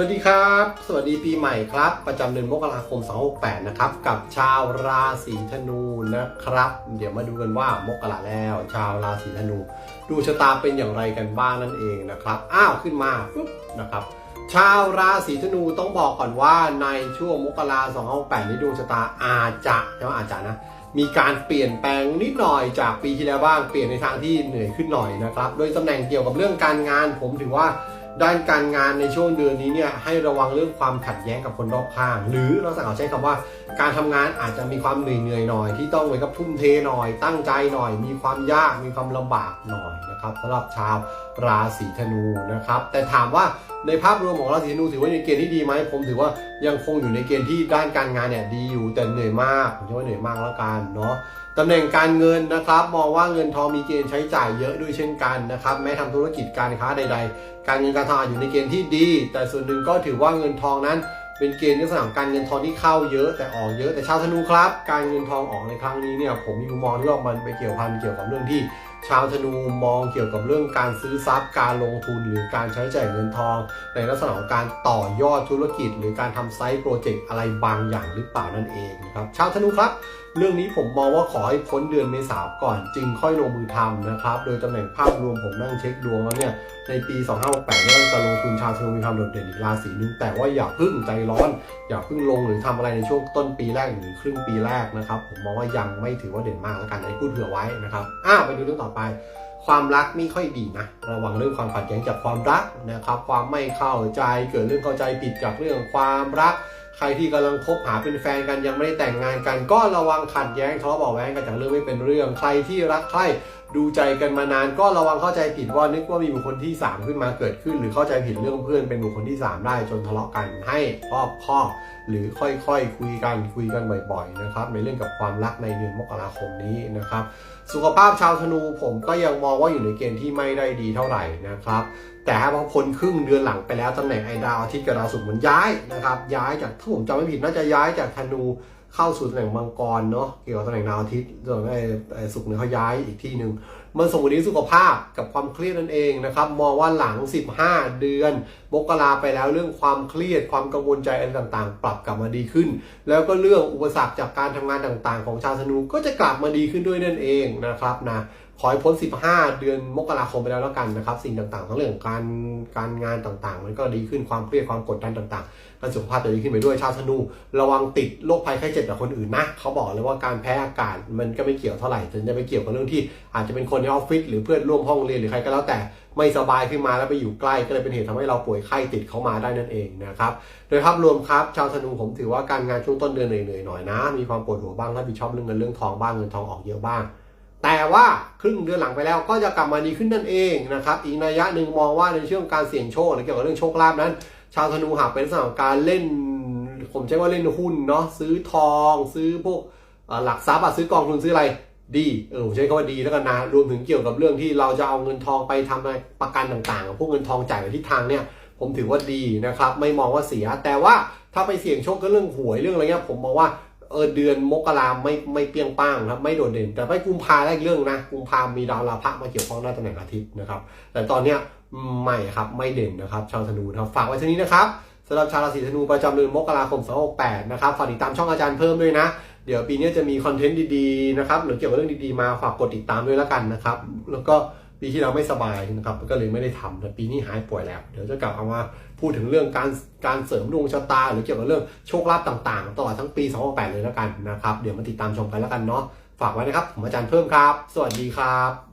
วัสดีครับ สวัสดีปีใหม่ครับ ประจำเดือนมกราคม 268 นะครับ กับชาวราศีธนูนะครับ เดี๋ยวมาดูกันว่ามกราแล้ว ชาวราศีธนู ดูชะตาเป็นอย่างไรกันบ้างนั่นเองนะครับ อ้าวขึ้นมาปุ๊บนะครับ ชาวราศีธนูต้องบอกก่อนว่าในช่วงมกรา268 นี้ดวงชะตาอาจจะใช่ไหมอาจจะนะ มีการเปลี่ยนแปลงนิดหน่อยจากปีที่แล้วบ้าง เปลี่ยนในทางที่เหนื่อยขึ้นหน่อยนะครับ โดยตำแหน่งเกี่ยวกับเรื่องการงานผมถือว่า ด้านการงานในช่วงเดือนนี้เนี่ยให้ระวังเรื่องความขัดแย้งกับคนรอบข้าง หรือเราสั่งเอาใช้คำว่า การทำงานอาจจะมีความเหนื่อยๆหน่อย ที่ต้องเหมือนกับทุ่มเทหน่อย ตั้งใจหน่อย มีความยากมีความลำบากหน่อยนะครับสำหรับชาวราศีธนูนะครับ แต่ถามว่าในภาพรวมของราศีธนูถือว่าในเกณฑ์ที่ดีไหมผมถือว่า ยังคงอยู่ในเกณฑ์ที่ด้านการงานเนี่ยดีอยู่แต่เหนื่อยมากผมจะว่าเหนื่อยมากแล้วกันเนาะตำแหน่งการเงินนะครับ มองว่าเงินทองมีเกณฑ์ใช้จ่ายเยอะด้วยเช่นกันนะครับแม้ทำธุรกิจการค้าใด ๆ การเงินการทองอยู่ในเกณฑ์ที่ดี แต่ส่วนหนึ่งก็ถือว่าเงินทองนั้น เป็นเกณฑ์ในลักษณะของการเงินทองที่เข้าเยอะแต่ออกเยอะแต่ชาวธนูครับ การเงินทองออกในครั้งนี้เนี่ยผมมีมุมมองที่ว่ามันไปเกี่ยวพันเกี่ยวกับเรื่องที่ ชาวธนูมองเกี่ยวกับเรื่องการซื้อทรัพย์การลงทุนหรือการใช้จ่ายเงินทอง ในลักษณะของการต่อยอดธุรกิจ หรือการทำไซต์โปรเจกต์อะไรบางอย่างหรือเปล่านั่นเองนะครับชาวธนูครับเรื่องนี้ผมมองว่าขอให้พ้นเดือนเมษาก่อนจึงค่อยลงมือทำนะครับ โดยตำแหน่งภาพรวมผมนั่งเช็คดวงแล้วเนี่ย ในปี 2568เนี่ยจะลงทุนชาวธนูมีความโดดเด่นอีกราศีนึง แต่ว่าอย่าพึ่งใจร้อน อย่าพึ่งลงหรือทำอะไรในช่วงต้นปีแรกหรือครึ่งปีแรกนะครับ ผมมองว่ายังไม่ถือว่าเด่นมากแล้วกันอันนี้พูดเผื่อไว้นะครับอ้าวไปดูเรื่องต่อไปความรักไม่ค่อยดีนะ ระวังเรื่องความขัดแย้งจากความรักนะครับ ความไม่เข้าใจเกิดเรื่องเข้าใจผิดจากเรื่องความรัก ใครที่กำลังคบหาเป็นแฟนกันยังไม่ได้แต่งงานกัน ก็ระวังขัดแย้งทะเลาะเบาะแว้งกันจากเรื่องไม่เป็นเรื่อง ใครที่รักใครดูใจกันมานานก็ระวังเข้าใจผิดว่านึกว่ามีบุคคลที่ 3 ขึ้นมาเกิดขึ้น หรือเข้าใจผิดเรื่องเพื่อนเป็นบุคคลที่ 3 ได้จนทะเลาะกันให้รอบคอบหรือค่อยๆคุยกันคุยกันบ่อยๆนะครับในเรื่องกับความรักในเดือนมกราคมนี้นะครับ สุขภาพชาวธนูผมก็ยังมองว่าอยู่ในเกณฑ์ที่ไม่ได้ดีเท่าไหร่นะครับ แต่ถ้าพอพ้นครึ่งเดือนหลังไปแล้วตำแหน่งไอดาวอาทิตย์กับดาวศุกร์มันย้ายนะครับย้ายจากถ้าผมจำไม่ผิดน่าจะย้ายจากธนู เข้าสู่ตำแหน่งมังกรเนาะเกี่ยวกับตำแหน่งดาวอาทิตย์ส่วนไอ้สุกเนี่ยเขาย้ายอีกที่หนึ่งมันส่งผลถึงสุขภาพกับความเครียดนั่นเองนะครับมองว่าหลัง 15 เดือนมกราไปแล้วเรื่องความเครียดความกังวลใจอะไรต่างๆ ปรับกลับมาดีขึ้น แล้วก็เรื่องอุปสรรคจากการทำงานต่างๆ ของชาวธนูก็จะกลับมาดีขึ้นด้วยนั่นเองนะครับนะ ขอให้พ้น 15 เดือนมกราคมไปแล้วแล้วกันนะครับ สิ่งต่างๆทั้งเรื่องการการงานต่างๆ มันก็ดีขึ้นความเครียดความกดดันต่างๆและสุขภาพจะดีขึ้นไปด้วยชาวธนู ระวังติดโรคภัยไข้เจ็บจากคนอื่นนะเขาบอกเลยว่าการแพ้อากาศมันก็ไม่เกี่ยวเท่าไหร่แต่จะไปเกี่ยวกับเรื่องที่อาจจะเป็นคนในออฟฟิศหรือเพื่อนร่วมห้องเรียนหรือใครก็แล้วแต่ไม่สบายขึ้นมาแล้วไปอยู่ใกล้ก็เลยเป็นเหตุทำให้เราป่วยไข้ติดเข้ามาได้นั่นเองนะครับโดยภาพรวมครับ ชาวธนูผมถือว่าการงานช่วงต้นเดือนเหนื่อยๆหน่อยนะ มีความปวดหัวบ้างรับผิดชอบเรื่องเงินเรื่องทองบ้างเงินทองออกเยอะบ้าง แต่ว่าครึ่งเดือนหลังไปแล้วก็จะกลับมาดีขึ้นนั่นเองนะครับอีกนัยยะหนึ่งมองว่าในช่วงการเสี่ยงโชคหรือเกี่ยวกับเรื่องโชคลาภนั้น ชาวธนูหากเป็นลักษณะของการเล่น ผมใช้ว่าเล่นหุ้นเนาะซื้อทองซื้อพวกหลักทรัพย์อะซื้อกองทุนซื้ออะไรดีเออผมใช้คำว่าดีแล้วกันนะรวมถึงเกี่ยวกับเรื่องที่เราจะเอาเงินทองไปทำอะไรประกันต่างๆพวกเงินทองจ่ายไปทิศทางเนี่ยผมถือว่าดีนะครับไม่มองว่าเสียแต่ว่าถ้าไปเสี่ยงโชคก็เรื่องหวยเรื่องอะไรเงี้ยผมมองว่า เออเดือนมกราไม่ไม่เปรียงป้างครับไม่โดดเด่น แต่ไปกุมภาได้อีกเรื่องนะกุมภามีดาวราพะมาเกี่ยวข้องด้านตำแหน่งอาทิตย์นะครับ แต่ตอนเนี้ยไม่ครับไม่เด่นนะครับ ชาวธนูนะครับฝากไว้เท่านี้นะครับสำหรับชาวราศีธนูประจำเดือนมกราคม268นะครับฝากติดตามช่องอาจารย์เพิ่มด้วยนะ เดี๋ยวปีนี้จะมีคอนเทนต์ดีๆนะครับหรือเกี่ยวกับเรื่องดีๆมาฝากกดติดตามด้วยแล้วกันนะครับ แล้วก็ ปีที่เราไม่สบายนะครับก็เลยไม่ได้ทำแต่ปีนี้หายป่วยแล้ว เดี๋ยวจะกลับเอามาพูดถึงเรื่องการการเสริมดวงชะตา หรือเกี่ยวกับเรื่องโชคลาภต่างๆ ตลอดทั้งปี2008เลยแล้วกันนะครับ เดี๋ยวมาติดตามชมกันแล้วกันเนาะฝากไว้นะครับ ผมอาจารย์เพิ่มครับ สวัสดีครับ